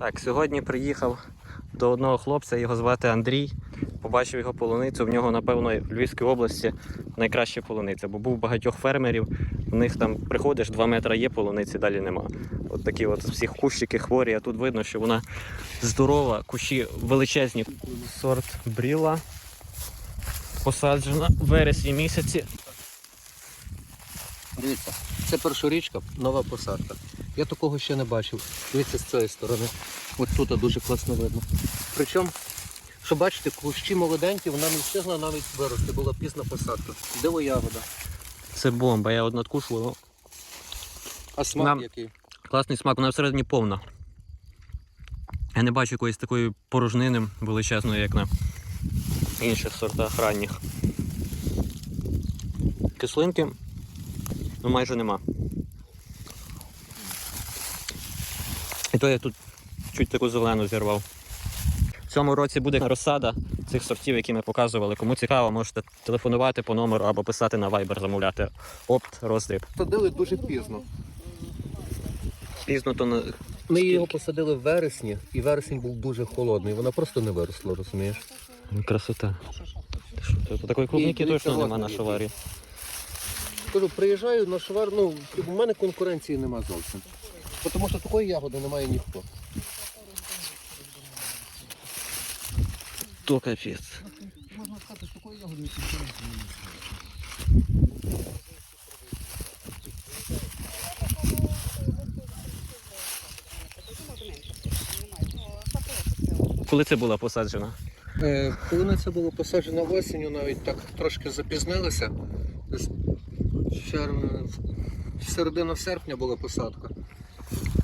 Так, сьогодні приїхав до одного хлопця, його звати Андрій. Побачив його полуницю. В нього, напевно, в Львівській області найкраща полуниця, бо був багатьох фермерів. У них там приходиш, 2 метри є полуниці, далі нема. От такі от всі кущики хворі, а тут видно, що вона здорова, кущі величезні. Сорт бріла посаджена в вересні місяці. Дивіться, це першорічка, нова посадка. Я такого ще не бачив. Дивіться з цієї сторони. От тут дуже класно видно. Причому, що бачите, кущі молоденькі, вона не встигла навіть вирости, була пізна посадка. Диво ягода. Це бомба, я от надкушував. А смак Нам- який? Класний смак, вона всередині повна. Я не бачу якоїсь такої порожнини величезної, як на інших сортах ранніх. Кислинки ну, майже нема. То я тут чуть таку зелену зірвав. В цьому році буде розсада цих сортів, які ми показували. Кому цікаво, можете телефонувати по номеру або писати на Viber, замовляти опт, роздріб. Садили дуже пізно. Пізно то на Ми його посадили в вересні, і вересень був дуже холодний. Вона просто не виросла, розумієш? Красота. Ти що, то такої клубніки дивіться, точно нема на шоварі. Кажу, приїжджаю на швар, ну, у мене конкуренції нема зовсім. Тому що такої ягоди немає ніхто. То капець. Можна сказати, з такої ягоди немає. Коли це була посаджена? Е, Коли на це було посаджено осінню, навіть так трошки запізнилися. Десь середина серпня була посадка.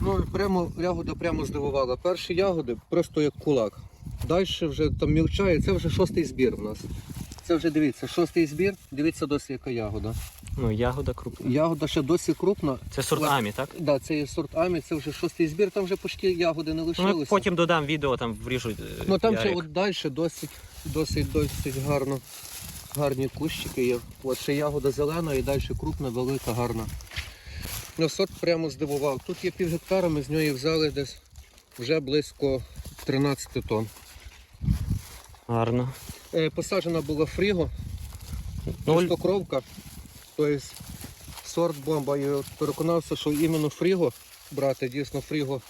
Ну, прямо ягода прямо здивувала. Перші ягоди просто як кулак. Далі вже там мілчає, це вже шостий збір в нас. Це вже дивіться, шостий збір, дивіться досі яка ягода. Ну, ягода крупна. Ягода ще досі крупна. Це сорт Амі, так? Да, це є сорт Амі, це вже шостий збір, там вже почти ягоди не Ну, лишилося. потім додам відео, там вріжуть. е, Ну там ще от далі досить, досить, досить гарно. Гарні кущики є. От ще ягода зелена і далі крупна, велика, гарна. Ну, сорт прямо здивував. Тут є пів гектара, ми з нього взяли десь вже близько 13 тонн. Гарно. Е, посаджена була фріго, Ну, чистокровка, тобто сорт бомба. Я переконався, що іменно фріго брати, дійсно фріго,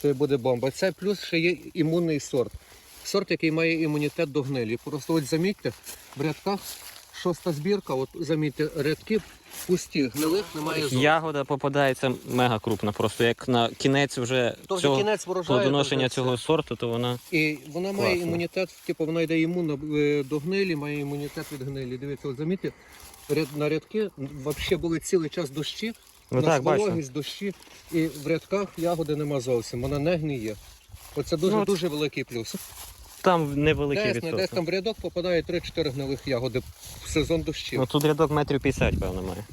це буде бомба. Це плюс ще є імунний сорт. Сорт, який має імунітет до гнилі. Просто от замітьте, в рядках шоста збірка, от замітьте, рядки пусті, гнилих немає зовсім. ягода попадається мега крупна, просто як на кінець вже То цього кінець врожаю. плодоношення вже цього все. сорту, то вона. І вона має Класно. імунітет, типу вона йде імунно е, до гнилі, має імунітет від гнилі. Дивіться, от замітьте, ряд, на рядки взагалі були цілий час дощі. Ну У нас так, бачу. вологість, дощі, і в рядках ягоди нема зовсім, вона не гниє. Оце дуже Ну, великий плюс. Там невеликий Десь, не відсоток. десь там в рядок попадає 3-4 гнилих ягоди в сезон дощів. Ну тут рядок метрів 50, певно, має.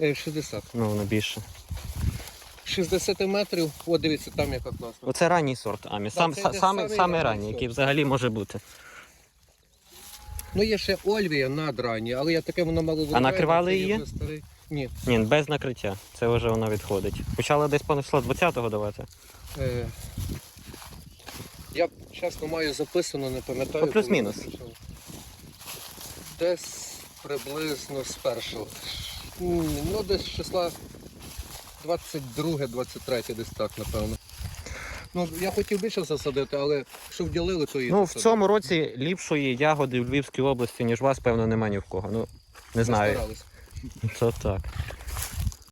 Е, 60. Ну, воно більше. 60 метрів, от дивіться, там яка класна. Оце ранній сорт Амі. Сам, це са- йде саме, самий ранній ранній, сорт. який взагалі може бути. Ну є ще Ольвія надранні, але я таке воно мало виглядає, накривали це є її? вже старий. Ні. Ні, без накриття. Це вже вона відходить. Почала десь понесла 20-го давати. Е, я чесно маю записано, не пам'ятаю. Ну, плюс-мінус. Десь приблизно з першого. Ну, десь числа 22-23, десь так, напевно. Ну, я хотів більше засадити, але що вділили, то і Ну, в цьому році ліпшої ягоди в Львівській області, ніж вас, певно, нема ні в кого. Ну, не знаю. Це так.